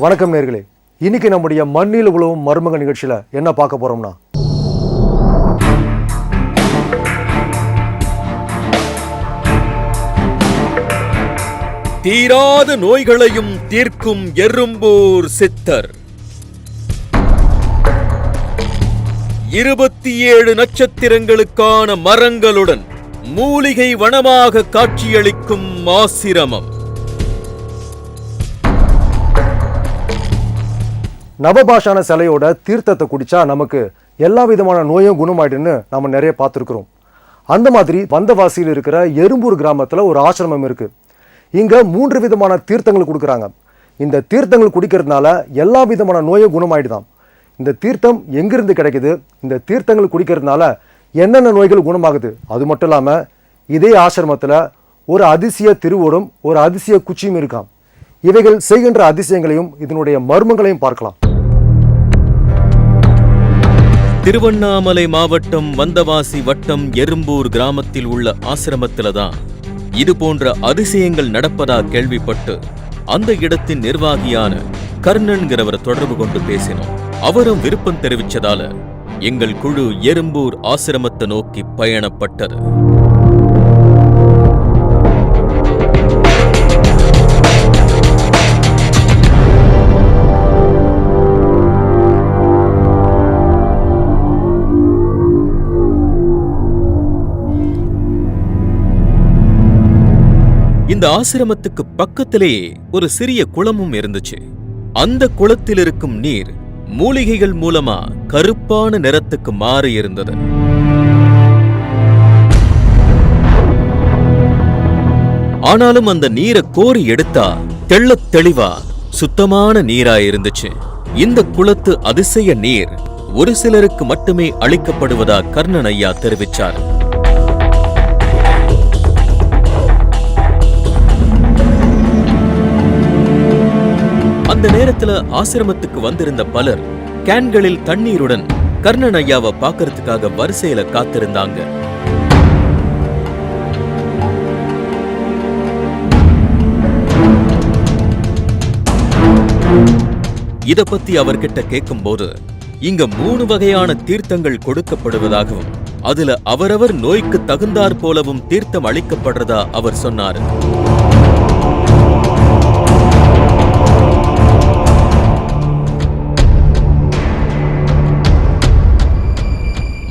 வணக்கம் நேர்களே. இன்னைக்கு நம்முடைய மண்ணில் உழவும் மருமக நிகழ்ச்சியில என்ன பார்க்க போறோம்னா? தீராத நோய்களையும் தீர்க்கும் எறும்பூர் சித்தர். இருபத்தி ஏழு நட்சத்திரங்களுக்கான மரங்களுடன் மூலிகை வனமாக காட்சியளிக்கும் ஆசிரமம். நவபாஷான சிலையோட தீர்த்தத்தை குடித்தா நமக்கு எல்லா விதமான நோயும் குணமாயிடுன்னு நம்ம நிறைய பார்த்துருக்குறோம். அந்த மாதிரி வந்தவாசியில் இருக்கிற எறும்பூர் கிராமத்தில் ஒரு ஆசிரமம் இருக்குது இங்கே மூன்று விதமான தீர்த்தங்கள் கொடுக்குறாங்க. இந்த தீர்த்தங்கள் குடிக்கிறதுனால எல்லா விதமான நோயும் குணமாயிடுதான் இந்த தீர்த்தம் எங்கிருந்து கிடைக்குது? இந்த தீர்த்தங்கள் குடிக்கிறதுனால என்னென்ன நோய்கள் குணமாகுது? அது மட்டும் இல்லாமல் இதே ஆசிரமத்தில் ஒரு அதிசய திருவோடும் ஒரு அதிசய குச்சியும் இருக்காம். இவைகள் செய்கின்ற அதிசயங்களையும் இதனுடைய மர்மங்களையும் பார்க்கலாம். திருவண்ணாமலை மாவட்டம் வந்தவாசி வட்டம் எறும்பூர் கிராமத்தில் உள்ள ஆசிரமத்தில தான் இது போன்ற அதிசயங்கள் நடப்பதா கேள்விப்பட்டு அந்த இடத்தின் நிர்வாகியான கர்ணன்கிறவரை தொடர்பு கொண்டு பேசினோம். அவரும் விருப்பம் தெரிவிச்சதால எங்கள் குழு எறும்பூர் ஆசிரமத்தை நோக்கி பயணப்பட்டது. இந்த ஆசிரமத்துக்கு பக்கத்திலேயே ஒரு சிறிய குளமும் இருந்துச்சு. அந்த குளத்தில் இருக்கும் நீர் மூலிகைகள் மூலமா கருப்பான நிறத்துக்கு மாறி இருந்தது. ஆனாலும் அந்த நீரை கோரி எடுத்தா தெள்ள தெளிவா சுத்தமான நீரா இருந்துச்சு. இந்த குளத்து அதிசய நீர் ஒரு சிலருக்கு மட்டுமே அளிக்கப்படுவதா கர்ணன் ஐயா தெரிவிச்சார். நேரத்துல ஆசிரமத்துக்கு வந்திருந்த பலர் கேன்களில் தண்ணீருடன் கர்ணன் ஐயாவை பாக்குறதுக்காக வரிசையில காத்திருந்தாங்க. இத பத்தி அவர்கிட்ட கேட்கும்போது இங்க மூணு வகையான தீர்த்தங்கள் கொடுக்கப்படுவதாகவும் அதுல அவரவர் நோய்க்கு தகுந்தாற் போலவும் தீர்த்தம் அளிக்கப்படுறதா அவர் சொன்னாரு.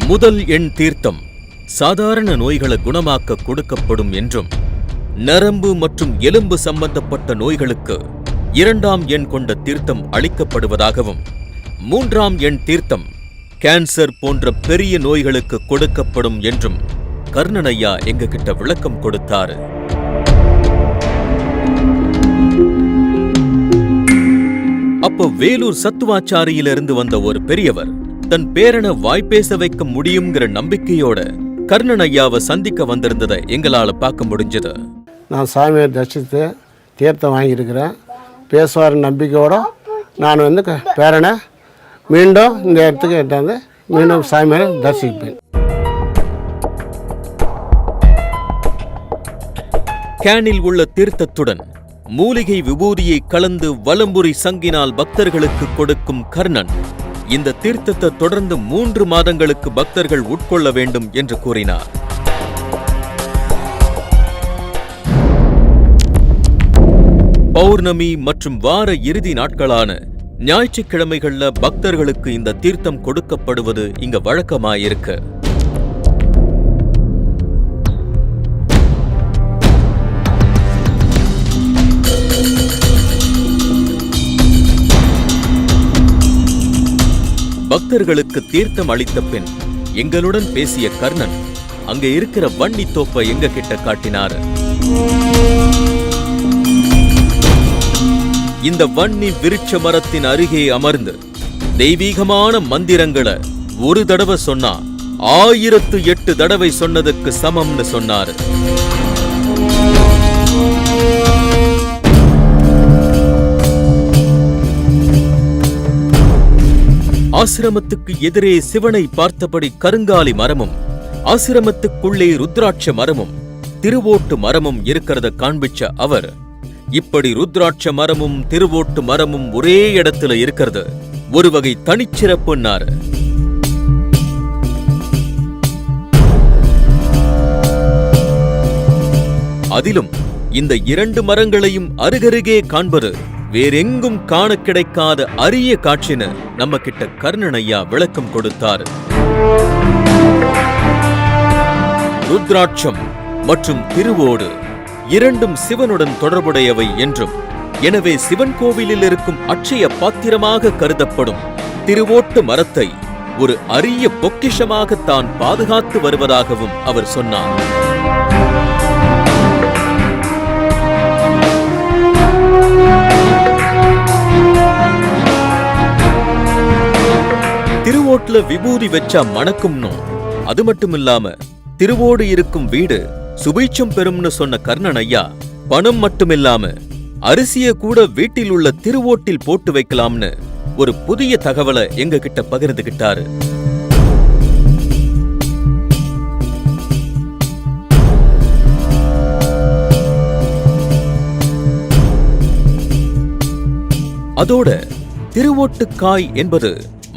முதல் எண் தீர்த்தம் சாதாரண நோய்களை குணமாக்க கொடுக்கப்படும் என்றும் நரம்பு மற்றும் எலும்பு சம்பந்தப்பட்ட நோய்களுக்கு இரண்டாம் எண் கொண்ட தீர்த்தம் அளிக்கப்படுவதாகவும் மூன்றாம் எண் தீர்த்தம் கேன்சர் போன்ற பெரிய நோய்களுக்கு கொடுக்கப்படும் என்றும் கர்ணனையா எங்ககிட்ட விளக்கம் கொடுத்தாரு. அப்போ வேலூர் சத்துவாச்சாரியிலிருந்து வந்த ஒரு பெரியவர் தன் பேரனை வாய்ப்பேச வைக்க முடியுங்கிற நம்பிக்கையோட கர்ணன் ஐயாவை சந்திக்க வந்திருந்ததை எங்களால பார்க்க முடிஞ்சது. நான் சாமியை தரிசித்து தீர்த்தம் வாங்கியிருக்கிறேன். பேசுவார் நம்பிக்கையோட நான் வந்து பேரனை மீண்டும் இந்த இடத்துக்கு எட்டாந்து மீண்டும் சாமியை தரிசிப்பேன். கேனில் உள்ள தீர்த்தத்துடன் மூலிகை விபூதியை கலந்து வலம்புரி சங்கினால் பக்தர்களுக்கு கொடுக்கும் கர்ணன் இந்த தீர்த்தத்தை தொடர்ந்து மூன்று மாதங்களுக்கு பக்தர்கள் உட்கொள்ள வேண்டும் என்று கூறினார். பௌர்ணமி மற்றும் வார இறுதி நாட்களான ஞாயிற்றுக்கிழமைகள்ல பக்தர்களுக்கு இந்த தீர்த்தம் கொடுக்கப்படுவது இங்க வழக்கமாயிருக்கு. பக்தர்களுக்கு தீர்த்தம் அளித்த பின் எங்களுடன் பேசிய கர்ணன் அங்க இருக்கிற வன்னி தோப்பை எங்க கிட்ட காட்டினார்? இந்த வன்னி விருட்ச மரத்தின் அருகே அமர்ந்து தெய்வீகமான மந்திரங்களை ஒரு தடவை சொன்னா ஆயிரத்து எட்டு தடவை சொன்னதுக்கு சமம்னு சொன்னாரு. ஆசிரமத்துக்கு எதிரே சிவனை பார்த்தபடி கருங்காலி மரமும் ஆசிரமத்துக்குள்ளே ருத்ராட்ச மரமும் திருவோட்டு மரமும் இருக்கிறத காண்பிச்ச அவர் இப்படி ருத்ராட்ச மரமும் திருவோட்டு மரமும் ஒரே இடத்துல இருக்கிறது. ஒரு வகை தனிச்சிறப்புன்னாரு அதிலும் இந்த இரண்டு மரங்களையும் அருகருகே காண்பது வேறெங்கும் காண கிடைக்காத அரிய காட்சின்னு நம்ம கிட்ட கர்ணன் ஐயா விளக்கம் கொடுத்தார். ருத்ராட்சம் மற்றும் திருவோடு இரண்டும் சிவனுடன் தொடர்புடையவை என்றும் எனவே சிவன் கோவிலில் இருக்கும் அட்சய பாத்திரமாக கருதப்படும் திருவோட்டு மரத்தை ஒரு அரிய பொக்கிஷமாக தான் பாதுகாத்து வருவதாகவும் அவர் சொன்னார். திருவோட்டுல விபூதி வச்சா மணக்கும்னும் அது மட்டும் இல்லாம திருவோடு இருக்கும் வீடு சுபீட்சம் பெறும்னு சொன்ன கர்ணன் ஐயா பணம் மட்டுமில்லாம அரிசிய கூட வீட்டில் உள்ள திருவோட்டில் போட்டு வைக்கலாம்னு ஒரு புதிய தகவலை எங்க கிட்ட பகிர்ந்துகிட்டாரு. அதோட திருவோட்டுக்காய் என்பது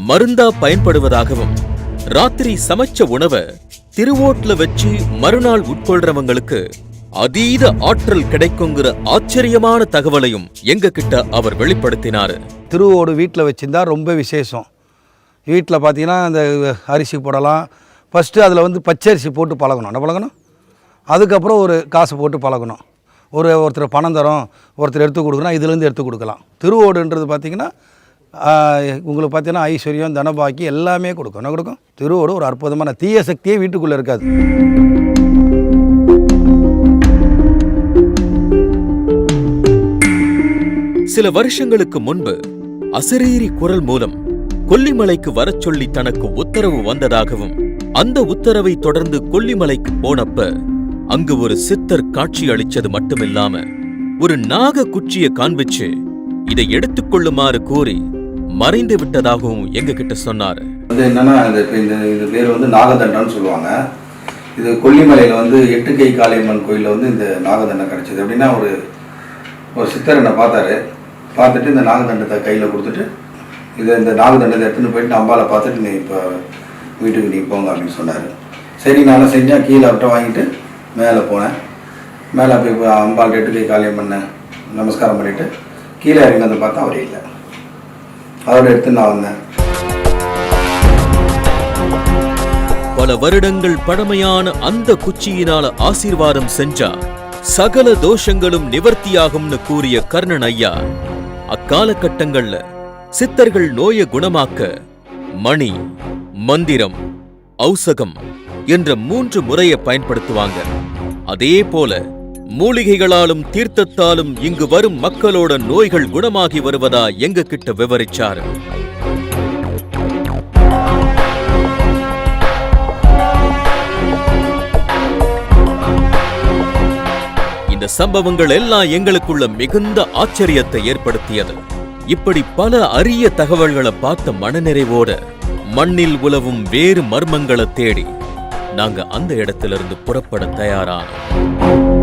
மருந்தா பயன்படுவதாகவும் ராத்திரி சமைச்ச உணவை திருவோட்டில் வச்சு மறுநாள் உட்கொள்றவங்களுக்கு அதீத ஆற்றல் கிடைக்குங்கிற ஆச்சரியமான தகவலையும் எங்க கிட்ட அவர் வெளிப்படுத்தினாரு. திருவோடு வீட்டில் வச்சுருந்தா ரொம்ப விசேஷம். வீட்டில் பார்த்தீங்கன்னா அந்த அரிசி போடலாம். ஃபஸ்ட்டு அதில் வந்து பச்சரிசி போட்டு பழகணும். என்ன பழகணும்? அதுக்கப்புறம் ஒரு காசு போட்டு பழகணும். ஒரு ஒருத்தர் பணம் தரோம் ஒருத்தர் எடுத்து கொடுக்குறோம் இதுலேருந்து எடுத்து கொடுக்கலாம். திருவோடுன்றது பார்த்தீங்கன்னா உங்களுக்கு பார்த்தீங்கன்னா ஐஸ்வர்யம் தனபாக்கி எல்லாமே கொடுக்கும். என்ன கொடுக்கும்? திருவோடு ஒரு அற்புதமான தீய சக்தியே வீட்டுக்குள்ளே இருக்காது. சில வருஷங்களுக்கு முன்பு அசரீரி குரல் மூலம் கொல்லிமலைக்கு வரச் சொல்லி தனக்கு உத்தரவு வந்ததாகவும் அந்த உத்தரவை தொடர்ந்து கொல்லிமலைக்கு போனப்ப அங்கு ஒரு சித்தர் காட்சி அளிச்சது மட்டுமில்லாம ஒரு நாக குச்சியை காண்பிச்சு இதை எடுத்துக்கொள்ளுமாறு கூறி மறைந்து விட்டதாகவும் எங்க கிட்ட சொன்னாரு. வந்து என்னன்னா இந்த இப்போ இந்த இது பேர் வந்து நாகதண்டம்னு சொல்லுவாங்க. இது கொல்லிமலையில் வந்து எட்டு கை காளியம்மன் கோயிலில் வந்து இந்த நாகதண்டம் கிடச்சிது. அப்படின்னா ஒரு ஒரு சித்தர் என்னை பார்த்தாரு. பார்த்துட்டு இந்த நாகதண்டத்தை கையில் கொடுத்துட்டு இதை இந்த நாகதண்டத்தை எடுத்துன்னு போயிட்டு அம்பாவை பார்த்துட்டு நீ இப்போ வீட்டுக்கு நீ போங்க அப்படின்னு சொன்னார். சரி நானும் செஞ்சேன்? கீழே அவர்கிட்ட வாங்கிட்டு மேலே போனேன். மேலே போய் இப்போ அம்பாள் எட்டு கை காளியம்மன் நமஸ்காரம் பண்ணிவிட்டு கீழே இறங்கினதை பார்த்தா அவரே இல்லை. அதோட எடுத்து நான் வந்தேன். பல வருடங்கள் பழமையான அந்த குச்சியினால ஆசீர்வாதம் செஞ்சா சகல தோஷங்களும் நிவர்த்தியாகும்னு கூறிய கர்ணன் ஐயா அக்காலகட்டங்கள்ல சித்தர்கள் நோய குணமாக்க மணி மந்திரம் ஔசகம் என்ற மூன்று முறையை பயன்படுத்துவாங்க. அதே போல மூலிகைகளாலும் தீர்த்தத்தாலும் இங்கு வரும் மக்களோட நோய்கள் குணமாகி வருவதா எங்க கிட்ட விவரிச்சாரு. இந்த சம்பவங்கள் எல்லாம் எங்களுக்குள்ள மிகுந்த ஆச்சரியத்தை ஏற்படுத்தியது. இப்படி பல அரிய தகவல்களை பார்த்த மனநிறைவோட மண்ணில் உலவும் வேறு மர்மங்களை தேடி நாங்க அந்த இடத்திலிருந்து புறப்பட தயாரானோம்.